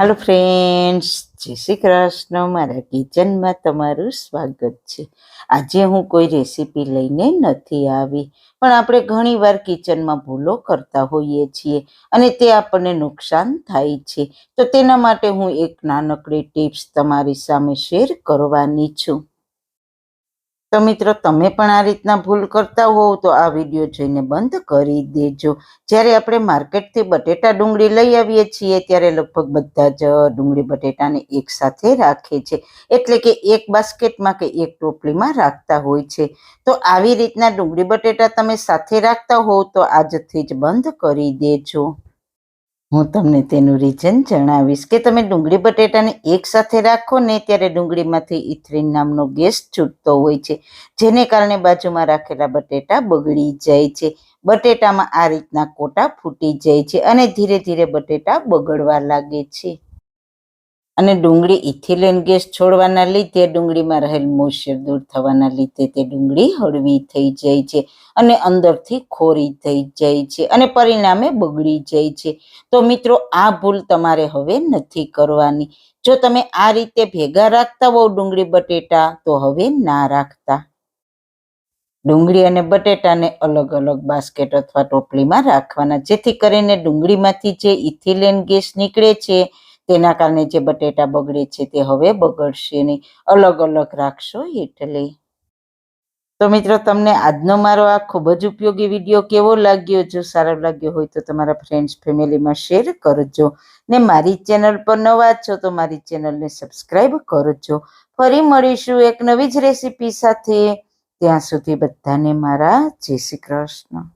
હાલો friends જય શ્રી કૃષ્ણ. મારા કિચનમાં તમારું સ્વાગત છે. આજે હું કોઈ રેસીપી લઈને નથી આવી, પણ આપણે ઘણીવાર કિચનમાં ભૂલો કરતા હોઈએ છીએ અને તે આપણને નુકસાન થાય છે. તો તેના માટે હું એક નાનકડી ટિપ્સ તમારી સામે શેર કરવાની છું. તો મિત્રો, તમે પણ આ રીતના ભૂલ કરતા હોવ તો આ વીડિયો જોઈને બંધ કરી દેજો. જ્યારે આપણે માર્કેટથી બટેટા ડુંગળી લઈ આવીએ છીએ, ત્યારે લગભગ બધા જ ડુંગળી બટેટાને એક સાથે રાખે છે. એટલે કે એક બાસ્કેટમાં કે એક ટોપલીમાં રાખતા હોય છે. તો આવી રીતના ડુંગળી બટેટા તમે સાથે રાખતા હોવ તો આજથી જ બંધ કરી દેજો. હું તમને તેનું રીઝન જણાવીશ કે તમે ડુંગળી બટેટાને એકસાથે રાખો ને ત્યારે ડુંગળીમાંથી ઇથ્રીન નામનો ગેસ છૂટતો હોય છે, જેને કારણે બાજુમાં રાખેલા બટેટા બગડી જાય છે. બટેટામાં આ રીતના કોટા ફૂટી જાય છે અને ધીરે ધીરે બટેટા બગડવા લાગે છે. અને ડુંગળી ઇથિલેન ગેસ છોડવાના લીધે ડુંગળીમાં રહેલ મોઈશ્ચર દૂર થવાના લીધે તે ડુંગળી હળવી થઈ જાય છે અને અંદરથી ખોરી થઈ જાય છે અને પરિણામે બગડી જાય છે. તો મિત્રો, આ ભૂલ તમારે હવે નથી કરવાની. જો તમે આ રીતે ભેગા રાખતા હોવ ડુંગળી બટેટા, તો હવે ના રાખતા. ડુંગળી અને બટેટાને અલગ અલગ બાસ્કેટ અથવા ટોપલીમાં રાખવાના, જેથી કરીને ડુંગળીમાંથી જે ઇથિલેન ગેસ નીકળે છે તેના કારણે જે બટેટા બગડે છે તે હવે બગડશે નહીં. અલગ અલગ રાખશો એટલે. તો મિત્રો, તમને આજનો મારો આ ખૂબ જ ઉપયોગી વીડિયો કેવો લાગ્યો? જો સારો લાગ્યો હોય તો તમારા ફ્રેન્ડ્સ ફેમિલીમાં શેર કરજો. ને મારી ચેનલ પર નવા છો તો મારી ચેનલને સબસ્ક્રાઈબ કરજો. ફરી મળીશું એક નવી જ રેસીપી સાથે. ત્યાં સુધી બધાને મારા જય શ્રી કૃષ્ણ.